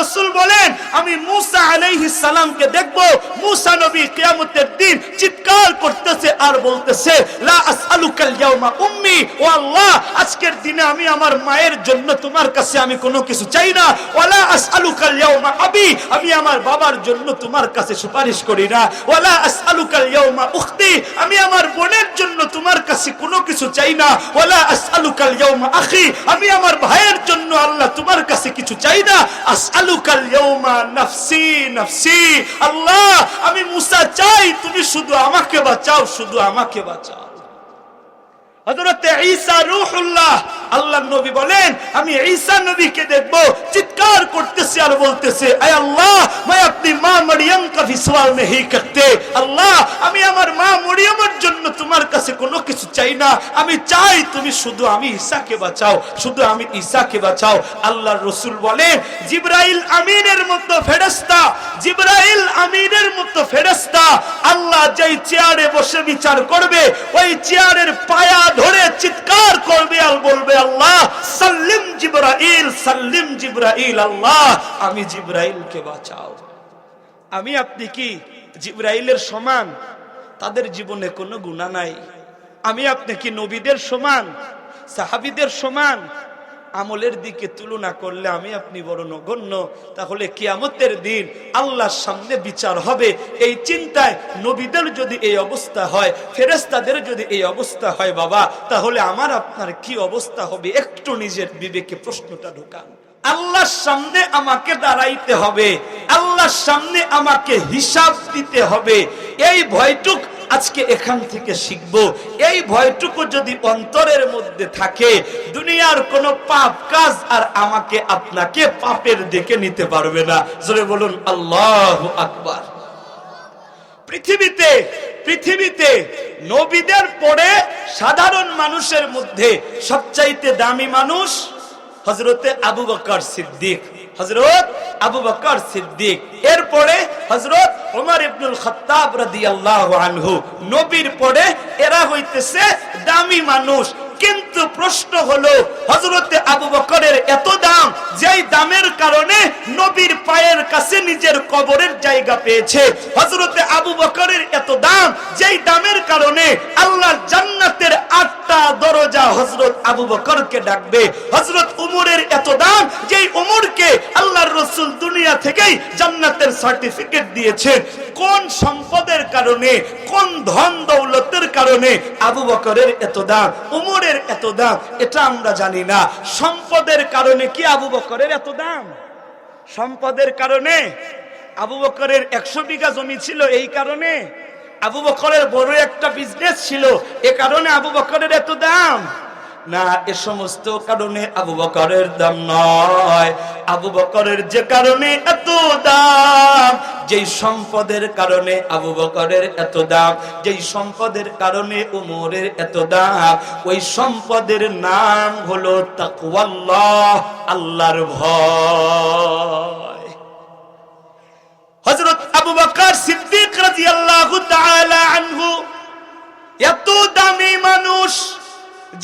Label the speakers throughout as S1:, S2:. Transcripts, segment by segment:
S1: রসুল বলেন, আমি মুসা আলাইহিস সালামকে দেখব, মুসা নবী কিয়ামতের দিন চিৎকার করতেছে আর বলতেছে, লা আসআলুকাল ইয়াউমা উম্মি, ও আল্লাহ, আজকের দিনে আমি আমার মায়ের জন্য তোমার কাছে আমি কোনো কিছু চাই না। ওয়ালা আসআলুকাল ইয়াউমা আবি, আমি আমার বাবার জন্য তোমার কাছে সুপারিশ করি না। ওয়ালা আসআলুকাল ইয়াউমা উখতি, আমি আমার বোনের জন্য তোমার কাছে কোনো কিছু চাই না। ওয়ালা আসআলুকাল ইয়াউমা আখি, আমি আমার ভাইয়ের জন্য আল্লাহ তোমার কাছে কিছু চাই না। আসআলুকাল ইয়াউমা নাফসি নাফসি। আল্লাহ, আমি মুসা চাই, তুমি শুধু আমাকে বাঁচাও, শুধু আমাকে বাঁচাও। হযরত ঈসা রূহুল্লাহ আল্লাহ নবী বলেন, আমি ঈসা নবীকে দেখব, চিৎকার করতেছে আর বলতেছে, আয় আল্লাহ, ভাই, আপনি মা মরিয়ম কা ফিসওয়াল নেহি করতে। আল্লাহ, আমি আমার মা মরিয়মের জন্য তোমার কাছে কোনো কিছু চাই না। আমি চাই তুমি শুধু আমি ঈসাকে বাঁচাও, শুধু আমি ঈসাকে বাঁচাও। আল্লাহর রসুল বলেন, জিব্রাইল আমিনের মতো ফেরেশতা, জিব্রাইল আমিনের মতো ফেরেশতা, আল্লাহ যেই চেয়ারে বসে বিচার করবে, ওই চেয়ারের পায়া ধরে চিৎকার করবে আর বলবে আল্লাহ, সাল্লিম জিব্রাইল সাল্লিম জিব্রাইল আল্লাহ। আমি জিব্রাইলকে বাঁচাও। আমি আপনি কি জিব্রাইলের সমান? তাদের জীবনে কোনো গুণা নাই। আমি আপনি কি নবীদের সমান? সাহাবিদের সমান? আমলের দিকে তুলনা করলে আমি আপনি বড় নগণ্য। তাহলে কিয়ামতের দিন আল্লাহর সামনে বিচার হবে। এই চিন্তায় নবীদের যদি এই অবস্থা হয় ফেরেস্তাদের যদি এই অবস্থা হয় বাবা, তাহলে আমার আপনার কি অবস্থা হবে? একটু নিজের বিবেকে প্রশ্নটা ঢোকান। আল্লাহর সামনে আমাকে দাঁড়াইতে হবে। আল্লাহর সামনে আমাকে হিসাব দিতে হবে। এই ভয়টুক আজকে এখান থেকে শিখব, এই ভয়টুকু যদি অন্তরের মধ্যে থাকে, দুনিয়ার কোন পাপ কাজ আর আমাকে আপনাকে পাপের দিকে নিতে পারবে না। জোরে বলুন, আল্লাহ আকবার। পৃথিবীতে পৃথিবীতে নবীদের পরে সাধারণ মানুষের মধ্যে সবচাইতে দামি মানুষ হজরতে আবু বকর সিদ্দিক। হজরত আবু বকর সিদ্দিক। এরপরে হজরত ওমর ইবনুল খত্তাব রাদিয়াল্লাহু আনহু। নবীর পরে এরা হইতেছে দামি মানুষ। কিন্তু প্রশ্ন হলো হজরতে আবু বকরের এত দাম, যেই দামের কারণে নবীর পায়ের কাছে নিজের কবরের জায়গা পেয়েছে। হজরতে আবু বকরের এত দাম, যেই দামের কারণে আল্লাহর জান্নাতের আটটা দরজা হজরত আবু বকরকে ডাকবে। হজরত উমরের এত দাম, যেই উমরকে আল্লাহর রসুল দুনিয়া থেকেই জান্নাতের সার্টিফিকেট দিয়েছেন কোন সম্পদের কারণে, কোন ধন দৌলতের কারণে আবু বকরের এত দাম, উমরের এত দাম, এটা আমরা জানি না। সম্পদের কারণে কি আবু বকরের এত দাম? সম্পদের কারণে আবু বকরের একশো বিঘা জমি ছিল এই কারণে। আবু বকরের বড় একটা বিজনেস ছিল, এ কারণে আবু বকরের এত দাম। না, এ সমস্ত কারণে আবু বকরের দাম নয়। আবু বকরের যে কারণে এত দাম, যেই সম্পদের কারণে আবু বকরের এত দাম, যেই সম্পদের কারণে উমরের এত দাম, ওই সম্পদের নাম হলো তাকওয়াল্লাহ, আল্লাহর ভয়। হযরত আবু বকর সিদ্দিক রাদিয়াল্লাহু তাআলা আনহু এত দামি মানুষ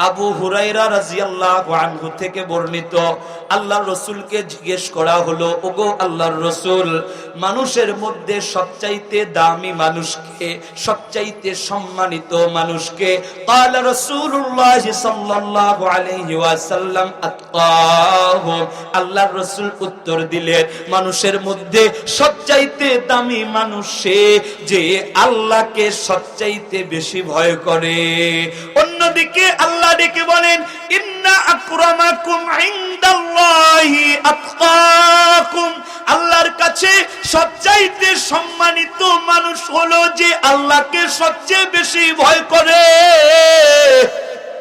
S1: আবু হুরাইরা রাজিয়াল্লাহু আনহু থেকে বর্ণিত আল্লাহর রসুলকে জিজ্ঞেস করা হলো ওগো আল্লাহর রসুল মানুষের মধ্যে সবচাইতে দামি মানুষকে সবচাইতে সম্মানিত মানুষকে قال رسول الله صلى الله عليه وسلم আতকাহুম আল্লাহর রসুল উত্তর দিলেন মানুষের মধ্যে সবচাইতে দামি মানুষ সে যে আল্লাহকে সবচাইতে বেশি ভয় করে অন্যদিকে আল্লাহ ডেকে বলেন, ইন্না আকরামাকুম ইনদাল্লাহি আতকাকুম আল্লাহর কাছে সবচাইতে সম্মানিত মানুষ হলো যে আল্লাহকে সবচেয়ে বেশি ভয় করে।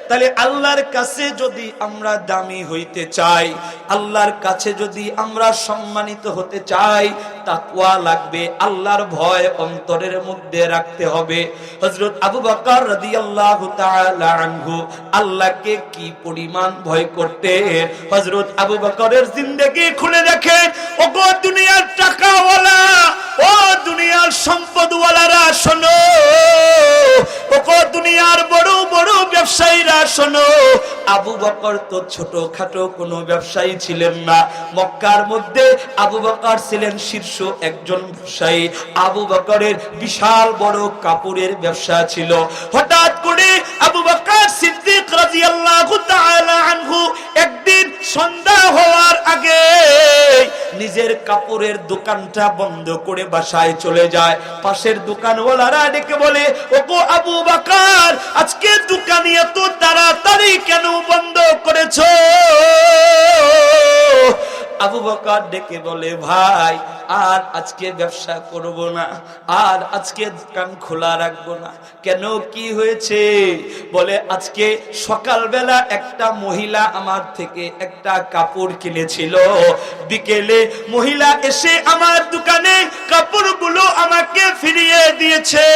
S1: তাহলে আল্লাহর কাছে যদি আমরা দামি হইতে চাই, আল্লাহর কাছে যদি আমরা সম্মানিত হতে চাই তাকওয়া লাগবে, আল্লাহর ভয় অন্তরের মধ্যে রাখতে হবে। হযরত আবু বকর রাদিয়াল্লাহু তাআলা আনহু আল্লাহকে কি পরিমাণ ভয় করতেন হযরত আবু বকরের জিন্দেগি খুলে দেখেন, ওগো দুনিয়ার টাকাওয়ালা, ও দুনিয়ার সম্পদওয়ালারা, শোনো। ওগো দুনিয়ার বড় বড় ব্যবসায়ীরা, শোনো। আবু বকর তো ছোটখাটো কোনো ব্যবসায়ী ছিলেন না। মক্কার মধ্যে আবু বকর ছিলেন শীর্ষ একজন ব্যবসায়ী আবু বকরের বিশাল বড় কাপড়ের ব্যবসা ছিল। হঠাৎ করে আবু বকর সিদ্দিক রাদিয়াল্লাহু তাআলা আনহু একদিন সন্ধ্যা হওয়ার আগে নিজের কাপড়ের দোকানটা বন্ধ করে বাসায় চলে যায়। পাশের দোকানওয়ালারা ডেকে বলে, ওগো আবু বাকার, আজকে দোকান এত তাড়াতাড়ি কেন বন্ধ করেছ? আবু বকর ডেকে বলে, ভাই আর আজকে ব্যবসা করব না, আর আজকে দোকান খোলা রাখব না। কেন কি হয়েছে? বলে, আজকে সকালবেলা একটা মহিলা আমার থেকে একটা কাপড় কিনেছিল। বিকেলে মহিলা এসে আমার দোকানে কাপড়গুলো আমাকে ফিরিয়ে দিয়েছে।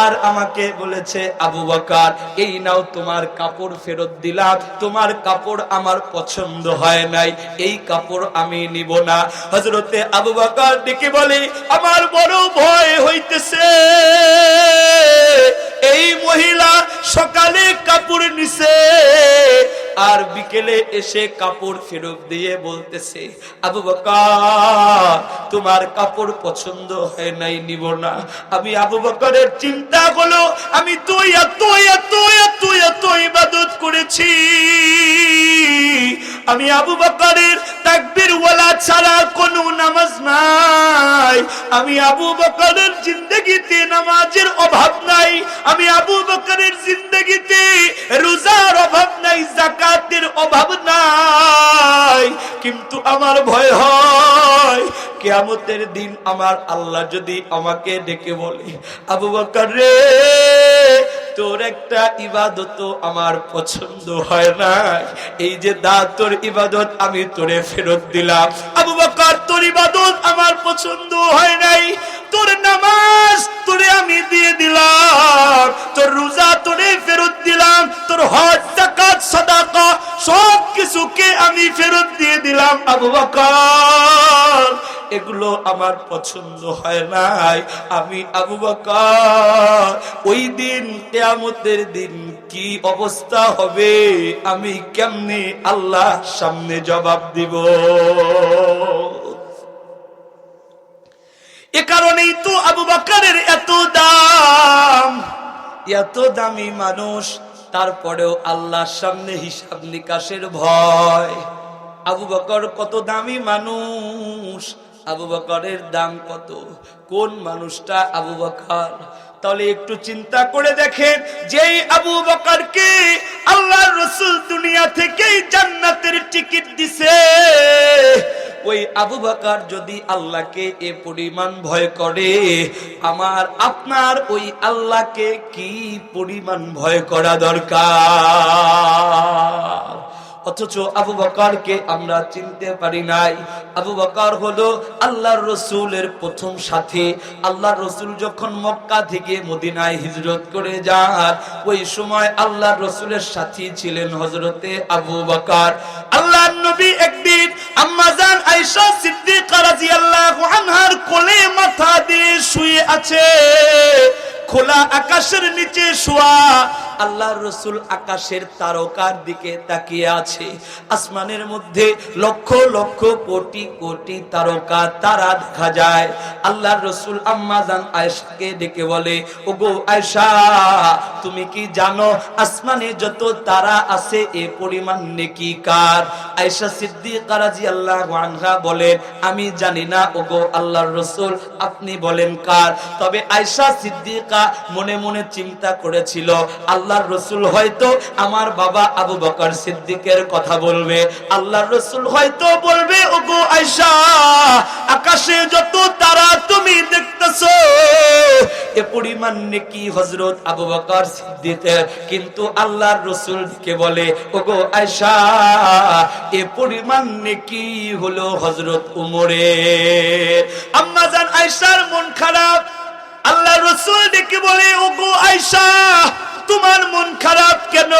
S1: আর আমাকে বলেছে, আবু বকর, এই নাও তোমার কাপড় ফেরত দিলাম। তোমার কাপড় আমার পছন্দ হয় নাই। এই কাপড় আমি নিব না। হজরতে আবু বকর ডেকে বলে, আমার বড় ভয় হইতেছে। এই মহিলা সকালে কাপড় নিছে আর বিকেলে এসে কাপড় ফেরত দিয়ে বলতেছে, আবু বকর, তোমার কাপড় পছন্দ হয় নাই, নিব না। আমি আবু বকরের চিন্তা হলো, আমি তুই এত এত এত এত ইবাদত করেছি। আমি আবু বকরের তাকবীর ওয়ালা ছাড়া কোনো নামাজ নাই। আমি আবু বকরের জিন্দগিতে নামাজের অভাব নাই। আমি আবু বকরের জিন্দগিতে রোজার অভাব নাই, জাকাতের অভাব নাই। কিন্তু আমার ভয় হয়, কেয়ামতের দিন আমার আল্লাহ যদি আমাকে ডেকে বলে, আবু বকর রে তোর একটা ইবাদত আমার পছন্দ হয় না। এই যে দা তোর ইবাদত, আমি তোরে ফেরত দিলাম। আবু বকর, তোর ইবাদত আমার পছন্দ হয় নাই। তোর নামাজ তোরে আমি দিয়ে দিলাম, তোর রোজা তোরে ফেরত দিলাম, তোর হজ জাকাত সাদাকা সব কিছুকে আমি ফেরত দিয়ে দিলাম। আবু বকর, এগুলো আমার পছন্দ হয় নাই। আমি আবু বকর, ওই দিন কেয়ামতের দিন কি অবস্থা হবে? আমি কেমনে আল্লাহ সামনে জবাব দিব? এ কারণেই তো আবু বকরের এত দাম। এত দামি মানুষ, তারপরেও আল্লাহর সামনে হিসাব নিকাশের ভয়। আবু বকর কত দামি মানুষ, আবু বকরের দাম কত? কোন মানুষটা আবু বকর? তাহলে একটু চিন্তা করে দেখেন, যেই আবু বকরকে আল্লাহ রসুল দুনিয়া থেকেই জান্নাতের টিকিট দিছে ওই আবু বাকার যদি আল্লাহকে এ পরিমাণ ভয় করে, আমার আপনার ওই আল্লাহকে কি পরিমাণ ভয় করা দরকার? অথচ আবু বকরকে আমরা চিনতে পারি নাই। আবু বকর হলো আল্লাহর রসুলের প্রথম সাথী। আল্লাহর রসুল যখন মক্কা থেকে মদিনায় হিজরত করে যান, ওই সময় আল্লাহর রসুলের সাথী ছিলেন হজরতে আবু বকার। আল্লাহ নবী একদিন আম্মাজান আয়েশা সিদ্দিকা রাদিয়াল্লাহু আনহার কোলে মাথা দিয়ে শুয়ে আছে। খোলা আকাশের নিচে শোয়া আল্লাহর রসুল আকাশের তারকার দিকে তাকিয়ে আছে। আসমানের মধ্যে লক্ষ লক্ষ কোটি কোটি তারকা, তারা দেখা যায়। আল্লাহর রসুল আম্মাজান আয়েশাকে ডেকে বলে, ওগো আয়েশা, তুমি কি জানো আসমানে যত তারা আছে, এ পরিমাণ নেকি কার? আয়েশা সিদ্দিকা রাদিয়াল্লাহু আনহা বলেন, আমি জানি না, ওগো আল্লাহর রসুল, আপনি বলেন কার? তবে আয়েশা সিদ্দিকা মনে মনে চিন্তা করেছিল আল্লাহর রসুল হয়তো আমার বাবা আবু বকর সিদ্দিকের কথা বলবে, আল্লাহর রসুল হয়তো বলবে, ওগো আয়েশা, আকাশে যত তারা তুমি দেখতেছো, এ পরিমাণ নেকি হজরত আবু বকর সিদ্দিকের। কিন্তু আল্লাহর রসুলকে বলে, ওগো আয়সা এ পরিমাণ নেকি হলো হজরত উমরে। আম্মা জান আয়সার মন খারাপ আল্লাহ রসুল ডেকে বলে, ওগো আয়সা তোমার মন খারাপ কেন?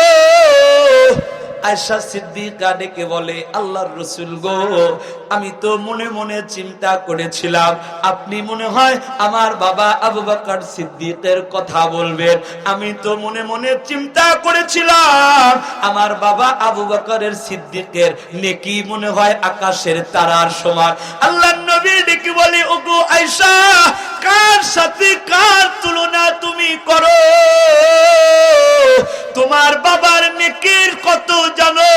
S1: আয়সা সিদ্দিকা ডেকে বলে আল্লাহর রসুল গো আমি তো মনে মনে চিন্তা করেছিলাম, আপনি মনে হয় আমার বাবা আবু বকর সিদ্দিকের কথা বলবেন। আমি তো মনে মনে চিন্তা করেছিলাম, আমার বাবা আবু বকরের সিদ্দিকের নেকি মনে হয় আকাশের তারার সমান। আল্লাহ নবী ডেকে বলে, ওগো আয়সা কার সাথে কার তুলনা তুমি করো? তোমার বাবার নেকির কত জানো?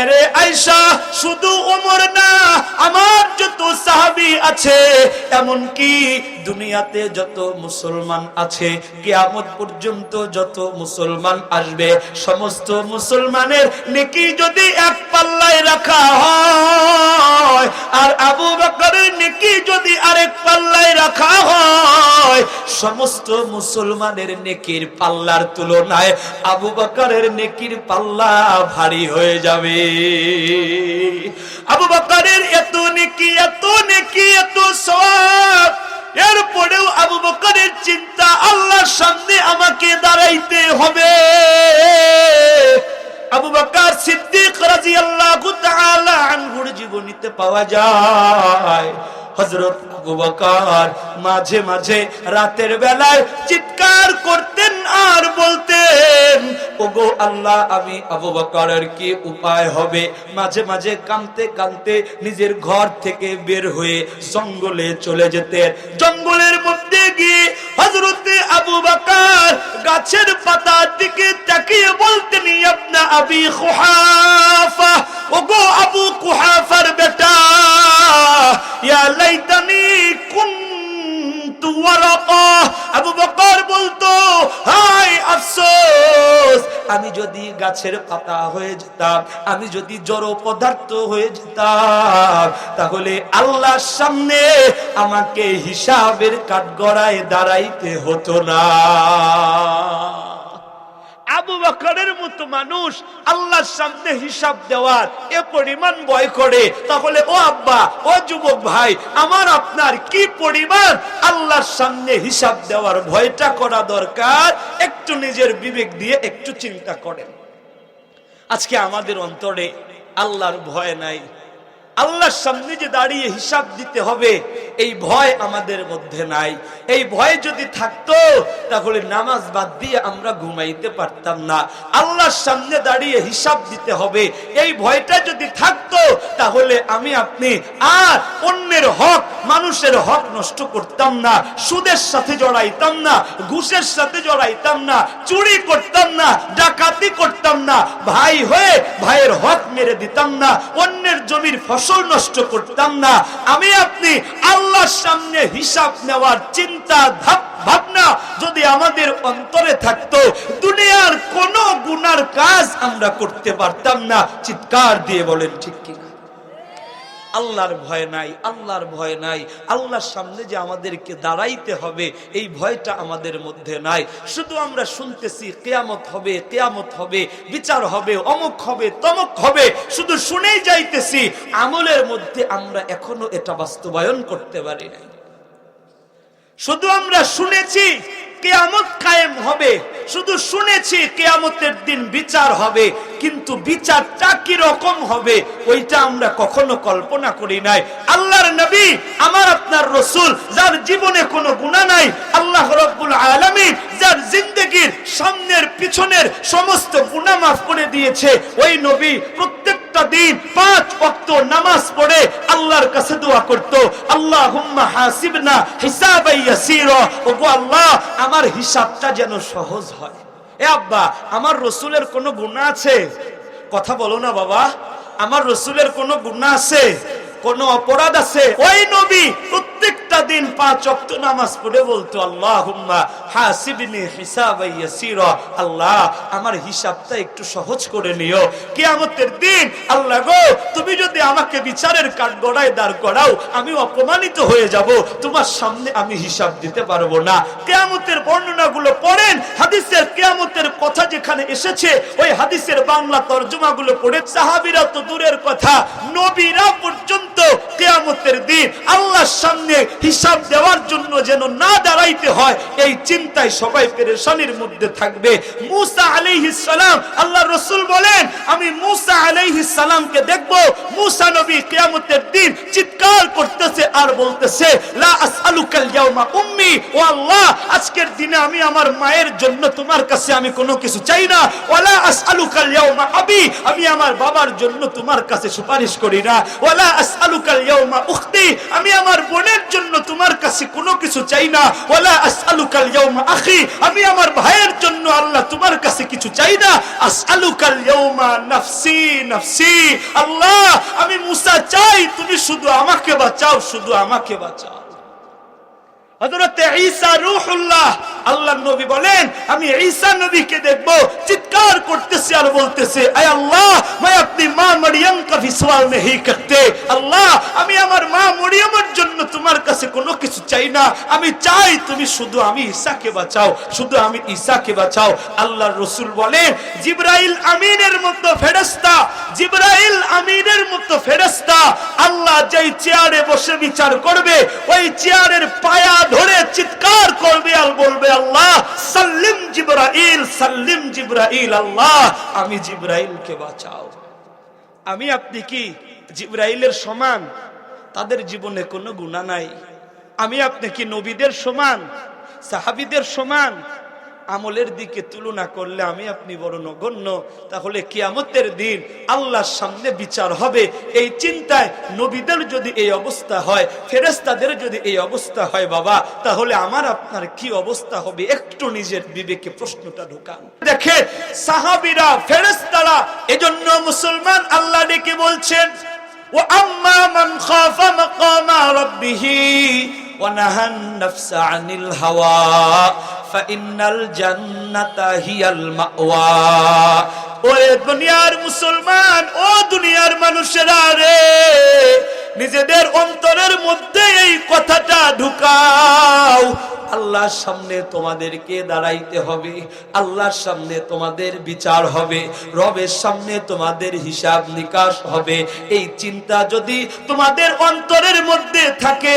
S1: এরে আয়সা শুধু ওমর না আমার যত সাহাবি আছে এমন কি দুনিয়াতে যত মুসলমান আছে, কিয়ামত পর্যন্ত যত মুসলমান আসবে, সমস্ত মুসলমানের নেকি যদি এক পাল্লায় রাখা হয়, আর আবু বকরের নেকি যদি আরেক পাল্লায় রাখা হয়, সমস্ত মুসলমানের নেকির পাল্লার তুলনায় আবু বকরের নেকির পাল্লা ভারী হয়ে যাবে। আবু বকরের এত নেকি এত নেকি, এত সওয়াব এরপরেও আবু বকরের চিন্তা, আল্লাহর সামনে আমাকে দাঁড়াইতে হবে। আবু বকর সিদ্দিক রাদিয়াল্লাহু তাআলা আনহুর জীবনীতে পাওয়া যায়, হযরত আবু বকর মাঝে মাঝে রাতের বেলায় চিৎকার করতেন। আর বলতেন, ওগো আল্লাহ, আমি আবু কি উপায় হবে? মাঝে মাঝে কাঁদতে কাঁদতে নিজের ঘর থেকে বের হয়ে জঙ্গলে চলে যেতেন। জঙ্গলের মধ্যে গিয়ে হযরতে আবু বকর গাছের পাতার দিকে তাকিয়ে বলতেন আপনা আবি কুহাফা। ওগো আবু কুহাফার বেটা, ইয়া লাইতানি কুনতু ওয়ারাকা আবু বকর আমি যদি গাছের পাতা হয়ে যেতাম, আমি যদি জড় পদার্থ হয়ে যেতাম, তাহলে আল্লাহর সামনে আমাকে হিসাবের কাঠগড়ায় দাঁড়াইতে হতো না। আবু বকরের মতো মানুষ আল্লাহর সামনে হিসাব দেওয়ার এ পরিমাণ ভয় করে। তাহলে ও আব্বা, ও যুবক ভাই, আমার, আপনার কি পরিমাণ আল্লাহর সামনে হিসাব দেওয়ার ভয়টা করা দরকার? একটু নিজের বিবেক দিয়ে একটু চিন্তা করেন। আজকে আমাদের অন্তরে আল্লাহর ভয় নাই। আল্লাহর সামনে যে দাঁড়িয়ে হিসাব দিতে হবে এই ভয় আমাদের মধ্যে নাই। এই ভয় যদি থাকতো, তাহলে নামাজ বাদ দিয়ে আমরা ঘুমাইতে পারতাম না। আল্লাহর সামনে দাঁড়িয়ে হিসাব দিতে হবে। এই ভয়টা যদি থাকতো, তাহলে আমি, আপনি আর অন্যের হক, মানুষের হক নষ্ট করতাম না। সুদের সাথে জড়াইতাম না, ঘুষের সাথে জড়াইতাম না, চুরি করতাম না, ডাকাতি করতাম না। ভাই হয়ে ভাইয়ের হক মেরে দিতাম না, অন্যের জমির ফসল নষ্ট করতাম না। আমি, আপনি আল্লাহর সামনে হিসাব নেওয়ার চিন্তা ভাবনা যদি আমাদের অন্তরে থাকতো, দুনিয়ার কোন গুনার কাজ আমরা করতে পারতাম না। চিৎকার দিয়ে বলেন, ঠিক কিনা আল্লাহর ভয় নাই, আল্লাহর ভয় নাই। আল্লাহর সামনে যে আমাদেরকে দাঁড়াইতে হবে, এই ভয়টা আমাদের মধ্যে নাই। শুধু আমরা শুনতেছি, কেয়ামত হবে কেয়ামত হবে, বিচার হবে, অমুক হবে, তমক হবে, শুধু শুনেই যাইতেছি, আমলের মধ্যে আমরা এখনও এটা বাস্তবায়ন করতে পারি নাই। শুধু আমরা শুনেছি, কেয়ামত কায়েম হবে, শুধু শুনেছি, কেয়ামতের দিন বিচার হবে কিন্তু বিচারটা কি রকম হবে, ওইটা আমরা কখনো কল্পনা করি নাই। আল্লাহর নবী, আমার আপনার রসুল, যার জীবনে কোনো গুণা নাই, আল্লাহ রব্বুল আলামিন যার জিন্দগির সামনের পিছনের সমস্ত গুণা মাফ করে দিয়েছে। ওই নবী আল্লাহ, আমার হিসাবটা যেন সহজ হয়। এ আব্বা, আমার রসুলের কোনো গুণা আছে? কথা বলো না বাবা। আমার রসুলের কোনো গুণা আছে? কোনো অপরাধ আছে? ওই নবী সারাদিন পাঁচ অক্ত নামাজ পড়ে বলতো আল্লাহ হাসিবিনি ইয়াসিরা, আল্লাহ, আমার হিসাবটা একটু সহজ করে নিও। কিয়ামতের দিন, আল্লাহ গো, তুমি যদি আমাকে বিচারের কাঠ গড়ায় দাঁড় করাও, আমি অপমানিত হয়ে যাব, তোমার সামনে আমি হিসাব দিতে পারব না। কেয়ামতের বর্ণনাগুলো পড়েন, হাদিসের কেয়ামতের কথা যেখানে এসেছে, ওই হাদিসের বাংলা তর্জমাগুলো পড়ে সাহাবিরা তো দূরের কথা, নবীরা পর্যন্ত কেয়ামতের দিন আল্লাহর সামনে হিসাব দেওয়ার জন্য যেন না দাঁড়াইতে হয়, এই চিন্তায় সবাই পেরেশানির মধ্যে থাকবে। মুসা আলাইহিস সালাম, আল্লাহ রসুল বলেন, আমি মুসা আলাইহিস সালামকে দেখব, মুসা নবী কিয়ামতের দিন চিৎকার করতেছে আর বলতেছে, লা আসআলুকাল ইয়াউমা উম্মি আল্লাহ, আজকের দিনে আমি আমার মায়ের জন্য তোমার কাছে আমি কোনো কিছু চাই না। ওয়ালা আসআলুকাল ইয়াউমা আবি, আমি আমার বাবার জন্য তোমার কাছে সুপারিশ করি না। ওয়ালা আসআলুকাল ইয়াউমা উখতি, আমি আমার বোনের জন্য তোমার কাছে কোনো কিছু চাই না। ওয়ালা আসআলুকাল ইয়াউমা আখি, আমি আমার ভাইয়ের জন্য আল্লাহ তোমার কাছে কিছু চাই না। আসআলুকাল ইয়াউমা নাফসি নাফসি, আল্লাহ, আমি মুসা চাই, তুমি শুধু আমাকে বাঁচাও, শুধু আমাকে বাঁচাও। হযরত ঈসা রূহুল্লাহ আল্লাহ নবী বলেন, আমি ঈসা নবীকে দেখব, চিৎকার করতেছে আর বলতেছে, আয় আল্লাহ, ভাই, আপনি মা মরিয়ম কা ফিসওয়াল নেহি করতে। আল্লাহ, আমি আমার মা মরিয়মের জন্য তোমার কাছে কোনো কিছু চাই না। আমি চাই তুমি শুধু আমি ঈসাকে বাঁচাও, শুধু আমি ঈসাকে বাঁচাও। আল্লাহর রসুল বলেন, জিব্রাইল আমিনের মতো ফেরেশতা, জিব্রাইল আমিনের মতো ফেরেশতা, আল্লাহ যেই চেয়ারে বসে বিচার করবে, ওই চেয়ারের পায়া ধরে চিৎকার করবে আর বলবে, আল্লাহ, সাল্লিম জিবরাইল সাল্লিম জিবরাইল, আল্লাহ, আমি জিবরাইলকে বাঁচাও। আমি আপনি কি জিবরাইলের সমান? তাদের জীবনে কোনো গুণা নাই। আমি আপনি কি নবীদের সমান? সাহাবিদের সমান? আমলের দিকে তুলনা করলে আমি আপনি বড় নগণ্য তাহলে কিয়ামতের দিন আল্লাহর সামনে বিচার হবে এই চিন্তায় নবীদের যদি এই অবস্থা হয় ফেরেস্তাদের যদি এই অবস্থা হয় বাবা তাহলে আমার আপনার কি অবস্থা হবে একটু নিজের বিবেকে প্রশ্নটা ঢোকান দেখে সাহাবিরা ফেরেস্তারা এজন্য মুসলমান আল্লাহ ডেকে বলছেন وأما من خاف مقام ربه ونهى النفس عن الهوى ফাইন্নাল জান্নাতা হিয়াল মাওয়া ও দুনিয়ার মুসলমান, ও দুনিয়ার মানুষেরা রে, নিজেদের অন্তরের মধ্যে এই কথাটা ঢুকাও। আল্লাহর সামনে তোমাদেরকে দাঁড়াইতে হবে, আল্লাহর সামনে তোমাদের বিচার হবে, রবের সামনে তোমাদের হিসাব নিকাশ হবে। এই চিন্তা যদি তোমাদের অন্তরের মধ্যে থাকে,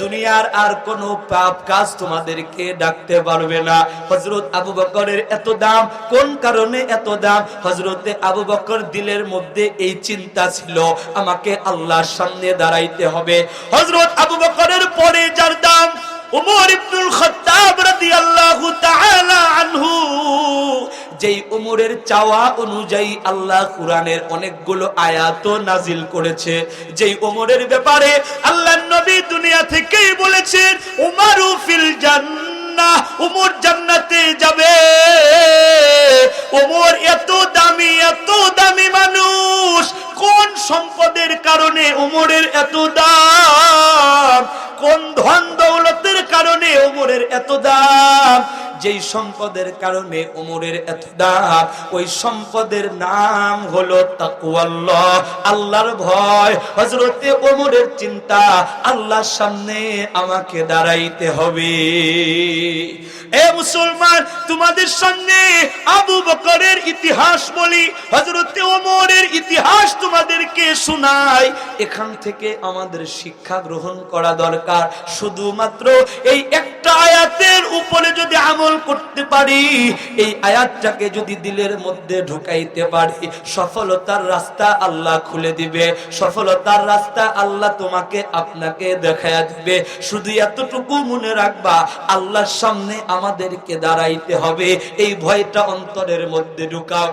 S1: দুনিয়ার আর কোনো পাপ কাজ তোমাদেরকে ডাকতে পারবে না। হজরত আবু বকরের এত দাম, কোন কারণে এত দাম? হজরতে আবু বকর দিলের মধ্যে এই চিন্তা ছিল, আমাকে আল্লাহর সামনে দাঁড়াইতে হবে। হজরত আবু বকরের পরে যার দাম উমর ইবনুল খাত্তাব রাদিয়াল্লাহু তাআলা আনহু, যেই উমরের চাওয়া অনুযায়ী আল্লাহ অনেকগুলো আয়াত নাজিল করেছে। যেই উমরের ব্যাপারে নবী দুনিয়া থেকেই বলেছেন, উমারু ফিল জান্নাহ, উমর জান্নাতে যাবে। ওমর এত দামি এত দামি মানুষ, কোন সম্পদের কারণে ওমরের এত এত দাম, যেই সম্পদের কারণে উমরের এত দাম, ওই সম্পদের নাম হলো তাকুয়াল্লাহ, আল্লাহর ভয়। হজরতে ওমরের চিন্তা, আল্লাহর সামনে আমাকে দাঁড়াইতে হবে। মুসলমান, তোমাদের সামনে আবু বকরের ইতিহাস বলি হজরতে ওমরের ইতিহাস তোমাদেরকে শোনাই। এখান থেকে আমাদের শিক্ষা গ্রহণ করা দরকার। শুধুমাত্র এই একটা আয়াতের উপরে যদি আমল করতে পারি, এই আয়াতটাকে যদি দিলের মধ্যে ঢুকাইতে পারি, সফলতার রাস্তা আল্লাহ খুলে দিবে। সফলতার রাস্তা আল্লাহ তোমাকে আপনাকে দেখায়া দিবে। শুধু এতটুকু মনে রাখবা, আল্লাহর সামনে আমাদেরকে দাঁড়াইতে হবে। এই ভয়টা অন্তরের মধ্যে ঢুকাও।